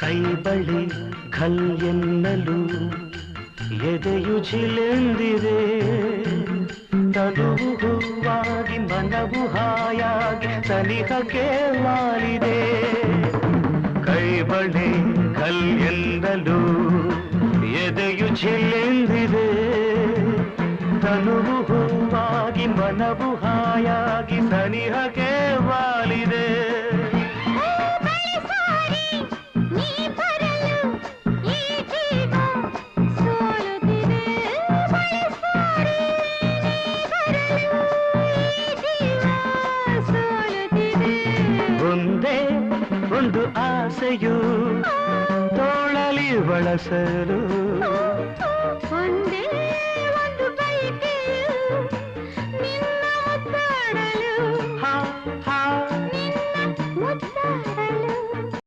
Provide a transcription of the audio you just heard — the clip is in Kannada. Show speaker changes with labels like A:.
A: ಕೈ ಬಳಿ ಘಲ್ ಎನ್ನಲು ಎದೆಯು ಜಿಲೆಂದಿದೆ. ತನುವು ಹೂವಾಗಿ ಮನವು ಹಾಯಾಗಿ ಸನಿಹಕ್ಕೆ ವಾಲಿದೆ. ಕೈ ಬಳಿ ಘಲ್ ಎನ್ನಲು ಎದೆಯು ಜಿಲೆಂದಿದೆ. ಮನವು ಹಾಯಾಗಿ ಸನಿಹಕ್ಕೆ ವಾಲಿದೆ. ಹಿಂದೆ ಒಂದು ಆಸೆಯು ತೋಳಲಿ ಬಳಸಲು
B: ಒಂದೇ ಒಂದು ಬೈಕೆಯು ನಿನ್ನ